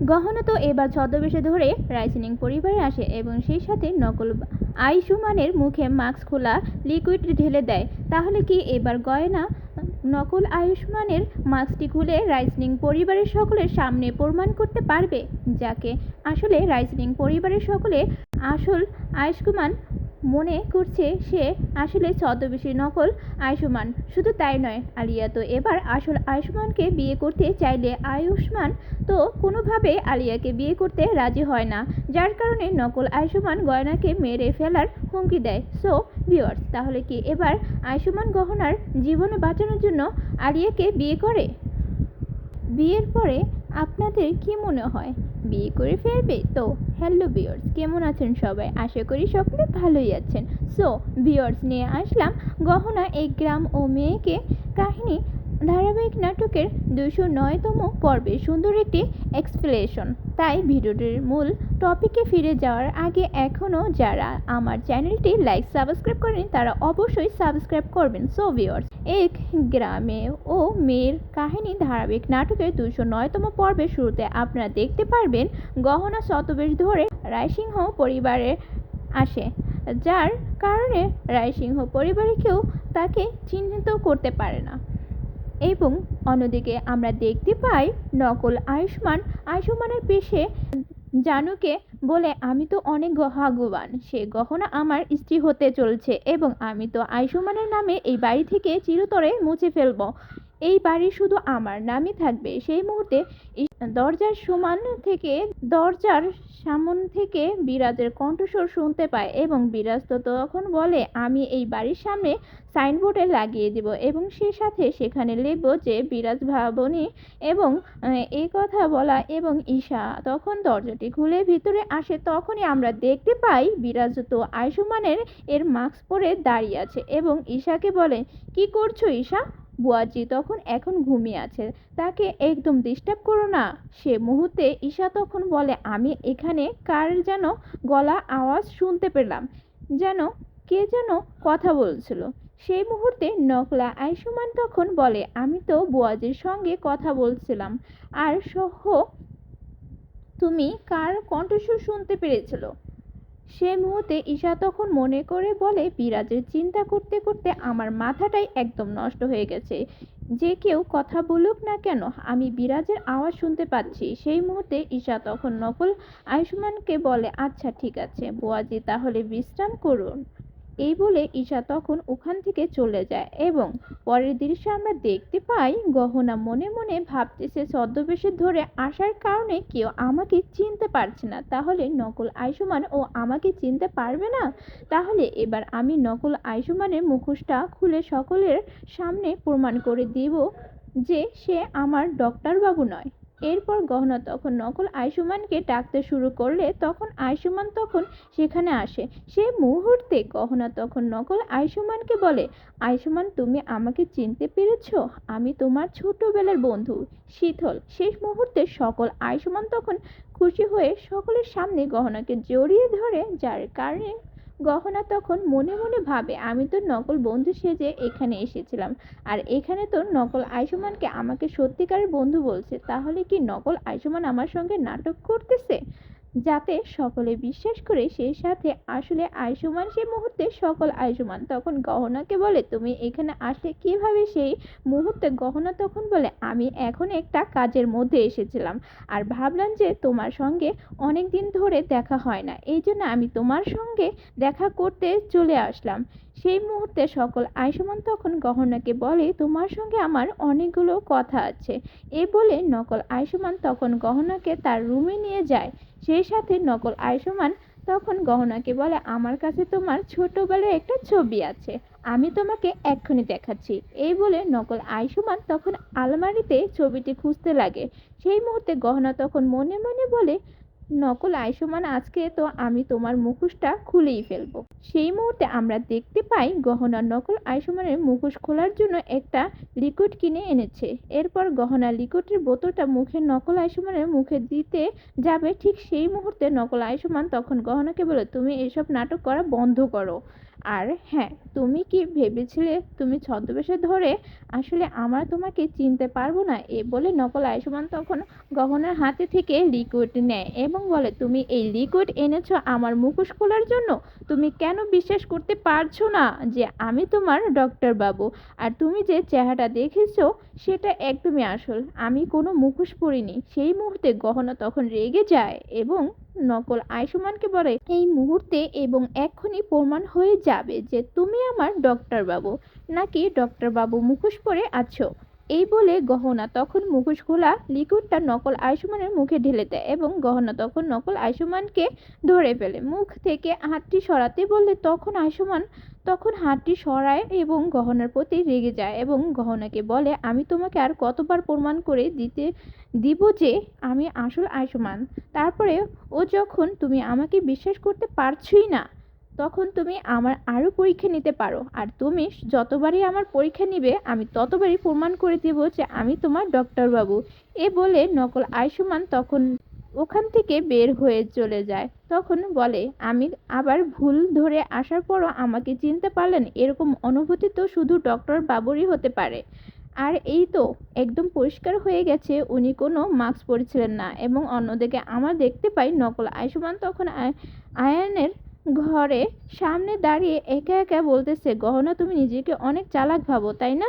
গহনা তো এবার ছদ্মবেশে ধরে রাইসিনিং পরিবারে আসে এবং সেই সাথে নকল আইসুমানের মুখে মাস্ক খোলা লিকুইড ঢেলে দেয়। তাহলে কি এবার গয়না, নকল আয়ুষ্মানের মাস্কটি খুলে রাইসনিং পরিবারের সকলের সামনে প্রমাণ করতে পারবে? যাকে আসলে রাইসনিং পরিবারের সকলে আসল আয়ুষ্মান মনে করছে সে আসলে ছদ্মবেশী নকল আয়ুষ্মান। শুধু তাই নয়, আলিয়া, তো এবার আসল আয়ুষ্মানকে বিয়ে করতে চাইলে আয়ুষ্মান তো কোনোভাবে আলিয়াকে বিয়ে করতে রাজি হয় না। যার কারণে নকল আয়ুষ্মান গয়নাকে মেরে ফেলার হুমকি দেয়। সো ভিওয়ার্স তাহলে কি এবার আয়ুষ্মান গহনার জীবন বাঁচানোর জন্য আলিয়াকে বিয়ে করে? বিয়ের পরে আপনাদের কি মনে হয়? বিয়ে করে ফেলবে? তো হ্যালো বিয়ার্স কেমন আছেন সবাই? আশা করি সকলে ভালোই আছেন। সো বিয়ার্স নিয়ে আসলাম গহনা এই গ্রাম ও মেয়েকে। কাহিনী ধারাবাহিক নাটকের দুশো নয়তম পর্বে সুন্দর একটি এক্সপ্লেশন তাই ভিডিওটির মূল টপিকে ফিরে যাওয়ার আগে এখনও যারা আমার চ্যানেলটি লাইক সাবস্ক্রাইব করেন, তারা অবশ্যই সাবস্ক্রাইব করবেন। সো ভিওর্স এক গ্রামে ও মেয়ের কাহিনী ধারাবাহিক নাটকের দুশো নয়তম পর্বের শুরুতে আপনারা দেখতে পারবেন গহনা শতবেশ ধরে রায়সিংহ পরিবারে আসে, যার কারণে রায়সিংহ পরিবারে কেউ তাকে চিহ্নিত করতে পারে না। এবং অন্যদিকে আমরা দেখতে পাই নকল আয়ুষ্মান, আয়ুষ্মানের পেশে জানুকে বলে, আমি তো অনেক ভাগ্যবান। সে গহনা আমার স্ত্রী হতে চলছে এবং আমি তো আয়ুষ্মানের নামে এই বাড়ি থেকে চিরতরে মুছে ফেলব। এই বাড়ি শুধু আমার নামই থাকবে। সেই মুহূর্তে দরজার সমান থেকে দরজার সামন থেকে বিরাজের কণ্ঠস্বর শুনতে পায় এবং বিরাজ তো তখন বলে, আমি এই বাড়ির সামনে সাইনবোর্ডে লাগিয়ে দিব এবং সেই সাথে সেখানে লিখব যে বিরাজ ভাবনী এবং এই কথা বলা এবং ঈশা তখন দরজাটি খুলে ভিতরে আসে। তখনই আমরা দেখতে পাই বিরাজ তো আয়ুষ্মানের এর মাস্ক পরে দাঁড়িয়ে আছে এবং ঈশাকে বলে, কি করছ ঈশা? বুয়াজি তখন এখন ঘুমিয়ে আছে। তাকে একদম ডিস্টার্ব করো না। সে মুহূর্তে ঈশা তখন বলে, আমি এখানে কার যেন গলা আওয়াজ শুনতে পেলাম। যেন কে যেন কথা বলছিল। সেই মুহূর্তে নকলা আয়ুষ্মান তখন বলে, আমি তো বুয়াজির সঙ্গে কথা বলছিলাম। আর সহ, তুমি কার কণ্ঠস্বর শুনতে পেরেছিল? সে মুহূর্তে ঈশা তখন মনে করে বলে, বিরাজের চিন্তা করতে করতে আমার মাথাটাই একদম নষ্ট হয়ে গেছে। যে কেউ কথা বলুক না কেন, আমি বিরাজের আওয়াজ শুনতে পাচ্ছি। সেই মুহূর্তে ঈশা তখন নকল আয়ুষ্মানকে বলে আচ্ছা ঠিক আছে। বুয়াজি, তাহলে বিশ্রাম করুন। এই বলে ঈশা তখন ওখান থেকে চলে যায় এবং পরের দৃশ্যে আমরা দেখতে পাই গহনা মনে মনে ভাবতেছে ছদ্মবেশে ধরে আসার কারণে কেউ আমাকে চিনতে পারছে না। তাহলে নকল আয়ুষ্মান ও আমাকে চিনতে পারবে না? তাহলে এবার আমি নকল আয়ুষ্মানের মুখোশটা খুলে সকলের সামনে প্রমাণ করে দিব যে সে আমার ডক্টরবাবু নয়। এরপর গহনা তখন নকল আয়ুষ্মানকে ডাকতে শুরু করলে তখন আয়ুষ্মান তখন সেখানে আসে। সেই মুহূর্তে গহনা তখন নকল আয়ুষ্মানকে বলে, আয়ুষ্মান, তুমি আমাকে চিনতে পেরেছ? আমি তোমার ছোটবেলার বন্ধু, শীতল। শেষ মুহূর্তে সকল আয়ুষ্মান তখন খুশি হয়ে সকলের সামনে গহনাকে জড়িয়ে ধরে, যার কারণে গহনা তখন মনে মনে ভাবে, আমি তো নকল বন্ধু সেজে এখানে এসেছিলাম। আর এখানে তো নকল আয়ুষ্মানকে আমাকে সত্যিকারের বন্ধু বলছে। তাহলে কি নকল আয়ুষ্মান আমার সঙ্গে নাটক করতেছে? যাতে সকলে বিশ্বাস করে সেই সাথে আসলে আয়ুষ্মান সেই মুহূর্তে সকল আয়ুষ্মান তখন গহনাকে বলে, তুমি এখানে আসলে কীভাবে সেই মুহূর্তে গহনা তখন? বলে, আমি এখন একটা কাজের মধ্যে এসেছিলাম আর ভাবলাম যে তোমার সঙ্গে অনেক দিন ধরে দেখা হয় না। এই জন্য আমি তোমার সঙ্গে দেখা করতে চলে আসলাম। সেই মুহূর্তে সকল আয়ুষ্মান তখন গহনাকে বলে, তোমার সঙ্গে আমার অনেকগুলো কথা আছে। এ বলে নকল আয়ুষ্মান তখন গহনাকে তার রুমে নিয়ে যায়। সেই সাথে নকল আয়ুষ্মান তখন গহনাকে বলে, আমার কাছে তোমার ছোটবেলার একটা ছবি আছে, আমি তোমাকে এক্ষুনি দেখাচ্ছি। এই বলে নকল আয়ুষ্মান তখন আলমারিতে ছবিটি খুঁজতে লাগে। সেই মুহূর্তে গহনা তখন মনে মনে বলে নকল আয়ুষ্মান আজকে তো আমি তোমার মুখোশটা খুলেই ফেলব। সেই মুহূর্তে আমরা দেখতে পাই গহনার নকল আয়ুষ্মানের মুখোশ খোলার জন্য একটা লিকুইড কিনে এনেছে। এরপর গহনা লিকুইডের বোতলটা মুখে নকল আয়ুষ্মানের মুখে দিতে যাবে। ঠিক সেই মুহূর্তে নকল আয়ুষ্মান তখন গহনাকে বলে, তুমি এসব নাটক করা বন্ধ করো। আর হ্যাঁ তুমি কি ভেবেছিলে তুমি ছদ্মবেশে ধরে আসলে আমরা তোমাকে চিনতে পারব না? এ বলে নকল আয়ুষ্মান তখন গহনার হাতে থেকে লিকুইড নেয় এবং বলে, তুমি এই লিকুইড এনেছো আমার মুখোশ খোলার জন্য? তুমি কেন বিশ্বাস করতে পারছ না যে আমি তোমার ডক্টর বাবু? আর তুমি যে চেহারাটা দেখেছ সেটা একদমই আসল। আমি কোনো মুখোশ পরিনি। সেই মুহূর্তে গহনা তখন রেগে যায় এবং নকল আয়ুষ্মানকে বলে, এই মুহূর্তে এবং এক্ষুনি প্রমাণ হয়ে যাবে যে তুমি আমার ডক্টর বাবু নাকি ডক্টর বাবু মুখোশ পরে আছো। এই বলে গহনা তখন মুখোশ খোলা লিকুইডটা নকল আয়ুষ্মানের মুখে ঢেলে দেয় এবং গহনা তখন নকল আয়ুষ্মানকে ধরে ফেলে। মুখ থেকে হাতটি সরাতে বললে তখন আয়ুষ্মান তখন হাতটি সরায় এবং গহনার প্রতি রেগে যায় এবং গহনাকে বলে, আমি তোমাকে আর কতবার প্রমাণ করে দিতে, দিব যে আমি আসল আয়ুষ্মান। তারপরে ও যখন তুমি আমাকে বিশ্বাস করতে পারছই না তখন তুমি আমার আরও পরীক্ষা নিতে পারো। আর তুমি যতবারই আমার পরীক্ষা নিবে, আমি ততবারই প্রমাণ করে দেব যে আমি তোমার ডক্টর বাবু এ বলে নকল আয়ুষ্মান তখন ওখান থেকে বের হয়ে চলে যায়। তখন বলে, আমি আবার ভুল ধরে আসার পরও আমাকে চিনতে পারলেন, এরকম অনুভূতি তো শুধু ডক্টর বাবুরই হতে পারে। আর এই তো একদম পরিষ্কার হয়ে গেছে, উনি কোনো মাস্ক পরেছিলেন না। এবং অন্যদিকে আমার দেখতে পাই, নকল আয়ুষ্মান তখন আয়- আয়ানের ঘরে সামনে দাঁড়িয়ে একা একা বলতেছে গহনা তুমি নিজেকে অনেক চালাক ভাবো তাই না?